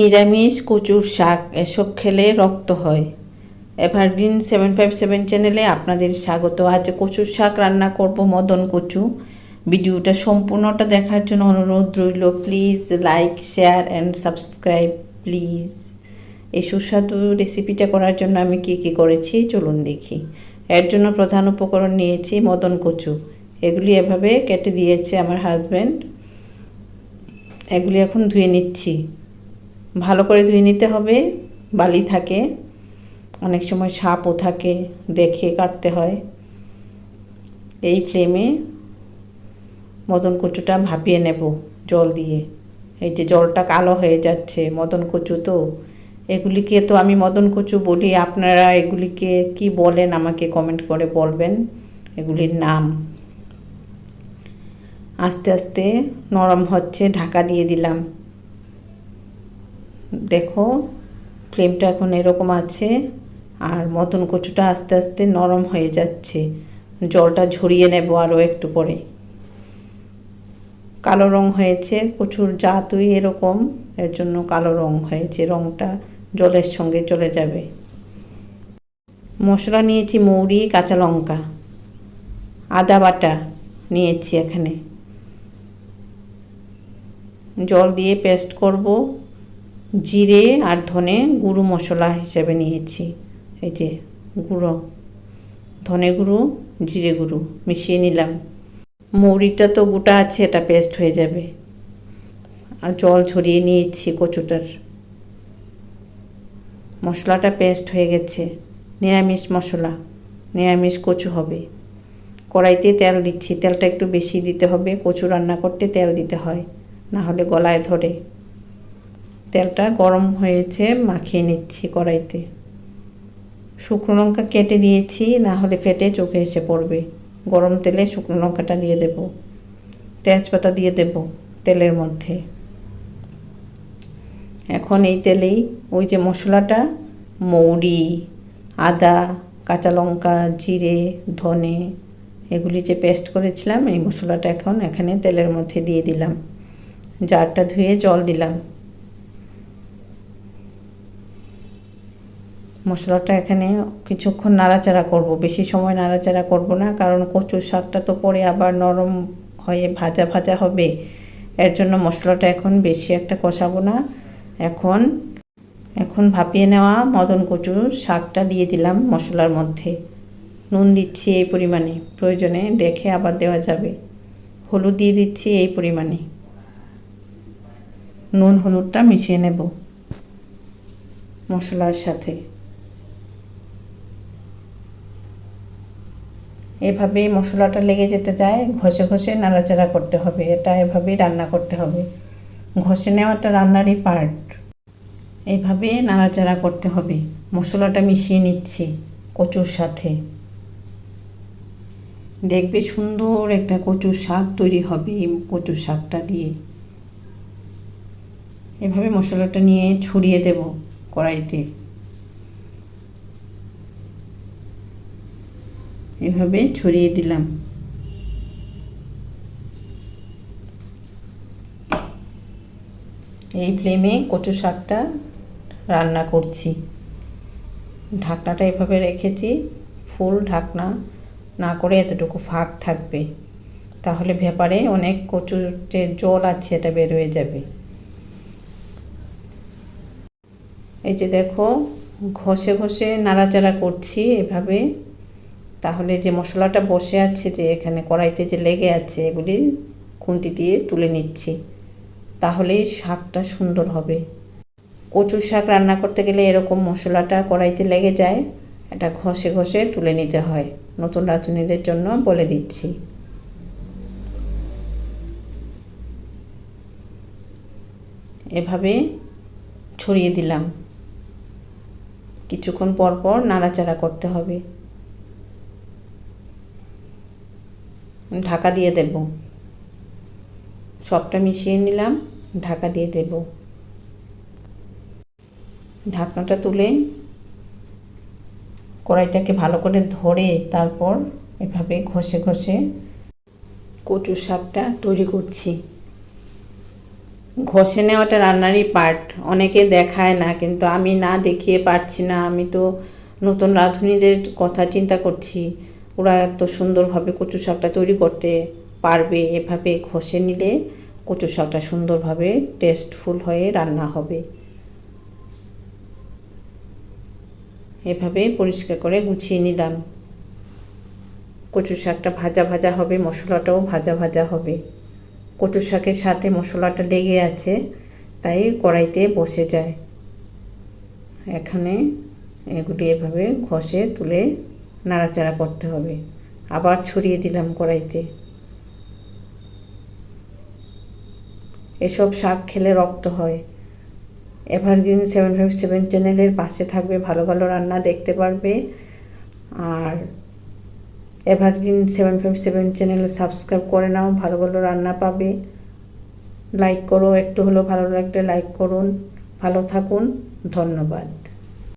নিরামিষ কচুর শাক, এসব খেলে রক্ত হয়। এভারগ্রিন সেভেন ফাইভ সেভেন চ্যানেলে আপনাদের স্বাগত। আজ কচুর শাক রান্না করব মদন কচু। ভিডিওটা সম্পূর্ণটা দেখার জন্য অনুরোধ রইল please like share and subscribe please এই সুস্বাদু রেসিপিটা করার জন্য আমি কী কী করেছি, চলুন দেখি। এর জন্য প্রধান উপকরণ নিয়েছি মদন কচু। এগুলি এভাবে কেটে দিয়েছে আমার হাজব্যান্ড এগুলি এখন ধুয়ে নিচ্ছি। ভালো করে ধুয়ে নিতে হবে, বালি থাকে, অনেক সময় সাপও থাকে, দেখে কাটতে হয়। এই ফ্লেমে মদন কচুটা ভাপিয়ে নেব জল দিয়ে। এই যে জলটা কালো হয়ে যাচ্ছে মদন কচু তো, এগুলিকে তো আমি মদন কচু বলি, আপনারা এগুলিকে কি বলেন আমাকে কমেন্ট করে বলবেন, এগুলির নাম। আস্তে আস্তে নরম হচ্ছে, ঢাকা দিয়ে দিলাম। দেখো ফ্লেমটা এখন এরকম আছে, আর মতন কচুটা আস্তে আস্তে নরম হয়ে যাচ্ছে। জলটা ঝরিয়ে নেব আরও একটু পরে। কালো রং হয়েছে, কচুর জাতই এরকম, এর জন্য কালো রং হয়েছে, রংটা জলের সঙ্গে চলে যাবে। মশলা নিয়েছি মৌরি, কাঁচা লঙ্কা, আদা বাটা নিয়েছি এখানে। জল দিয়ে পেস্ট করব। জিরে আর ধনে গুঁড়ো মশলা হিসেবে নিয়েছি। এই যে গুঁড়ো, ধনে গুঁড়ো, জিরে গুঁড়ো মিশিয়ে নিলাম। মৌরিটা তো গোটা আছে, এটা পেস্ট হয়ে যাবে। আর জল ঝরিয়ে নিয়েছি কচুটার। মশলাটা পেস্ট হয়ে গেছে। নিরামিষ মশলা, নিরামিষ কচু হবে। কড়াইতে তেল দিচ্ছি, তেলটা একটু বেশি দিতে হবে। কচু রান্না করতে তেল দিতে হয়, না হলে গলায় ধরে। তেলটা গরম হয়েছে, মাখিয়ে নিচ্ছি কড়াইতে। শুকনো লঙ্কা কেটে দিয়েছি, না হলে ফেটে চোখে এসে পড়বে। গরম তেলে শুকনো লঙ্কাটা দিয়ে দেব। তেজপাতা দিয়ে দেব তেলের মধ্যে। এখন এই তেলেই ওই যে মশলাটা, মৌরি, আদা, কাঁচা লঙ্কা, জিরে, ধনে, এগুলি যে পেস্ট করেছিলাম, এই মশলাটা এখন এখানে তেলের মধ্যে দিয়ে দিলাম। জারটা ধুয়ে জল দিলাম। মশলাটা এখানে কিছুক্ষণ নাড়াচাড়া করব। বেশি সময় নাড়াচাড়া করব না, কারণ কচুর শাকটা তো পরে আবার নরম হয়ে ভাজা ভাজা হবে। এর জন্য মশলাটা এখন বেশি একটা কষাবো না। এখন এখন ভাপিয়ে নেওয়া মদন কচুর শাকটা দিয়ে দিলাম মশলার মধ্যে। নুন দিচ্ছি এই পরিমাণে। প্রয়োজনে দেখে আবার দেওয়া যাবে। হলুদ দিয়ে দিচ্ছি এই পরিমাণে। নুন হলুদটা মিশিয়ে নেব মশলার সাথে। এভাবে মশলাটা লেগে যেতে যায় ঘষে ঘষে নাড়াচাড়া করতে হবে। এটা এভাবেই রান্না করতে হবে। ঘষে নেওয়াটা রান্নারই পার্ট এইভাবে নাড়াচাড়া করতে হবে। মশলাটা মিশিয়ে নিচ্ছি কচুর সাথে। দেখবে সুন্দর একটা কচুর শাক তৈরি হবে এই কচুর শাকটা দিয়ে। এভাবে মশলাটা নিয়ে ছড়িয়ে দেব কড়াইতে। এভাবে ছড়িয়ে দিলাম। এই ফ্লেমে কচু শাকটা রান্না করছি। ঢাকনাটা এভাবে রেখেছি, ফুল ঢাকনা না করে এতটুকু ফাঁক থাকবে। তাহলে ভেপারে অনেক কচুর যে জল আছে এটা বের হয়ে যাবে। এই যে দেখো, ঘষে ঘষে নাড়াচাড়া করছি এভাবে। তাহলে যে মশলাটা বসে আছে যে এখানে কড়াইতে যে লেগে আছে, এগুলি খুন্তি দিয়ে তুলে নিচ্ছি। তাহলেই শাকটা সুন্দর হবে। কচুর শাক রান্না করতে গেলে এরকম মশলাটা কড়াইতে লেগে যায়, এটা ঘষে ঘষে তুলে নিতে হয়। নতুন রাঁধুনিদের জন্য বলে দিচ্ছি। এভাবে ছড়িয়ে দিলাম। কিছুক্ষণ পর পর নাড়াচাড়া করতে হবে। ঢাকা দিয়ে দেব। সবটা মিশিয়ে নিলাম, ঢাকা দিয়ে দেব। ঢাকনাটা তুলে কড়াইটাকে ভালো করে ধরে তারপর এভাবে ঘষে ঘষে কচু শাকটা তৈরি করছি। ঘষে নেওয়াটা রান্নারই পার্ট অনেকে দেখায় না, কিন্তু আমি না দেখিয়ে পারছি না। আমি তো নতুন রাঁধুনিদের কথা চিন্তা করছি। ওরা এত সুন্দরভাবে কচু শাকটা তৈরি করতে পারবে, এভাবে ঘষে নিলে কচু শাকটা সুন্দরভাবে টেস্টফুল হয়ে রান্না হবে। এভাবে পরিষ্কার করে গুছিয়ে নিলাম। কচু শাকটা ভাজা ভাজা হবে, মশলাটাও ভাজা ভাজা হবে। কচু শাকের সাথে মশলাটা লেগে আছে, তাই কড়াইতে বসে যায়। এখানে এগুলি এভাবে ঘষে তুলে নাড়াচাড়া করতে হবে। আবার ছড়িয়ে দিলাম কড়াইতে। এসব শাক খেলে রক্ত হয়। এভারগ্রিন সেভেন ফাইভ সেভেন চ্যানেলের পাশে থাকবে ভালো ভালো রান্না, দেখতে পারবে। আর এভারগ্রিন সেভেন ফাইভ সেভেন চ্যানেলে সাবস্ক্রাইব করে নাও, ভালো ভালো রান্না পাবে। লাইক করো, একটু হলেও ভালো লাগলে লাইক করুন। ভালো থাকুন, ধন্যবাদ।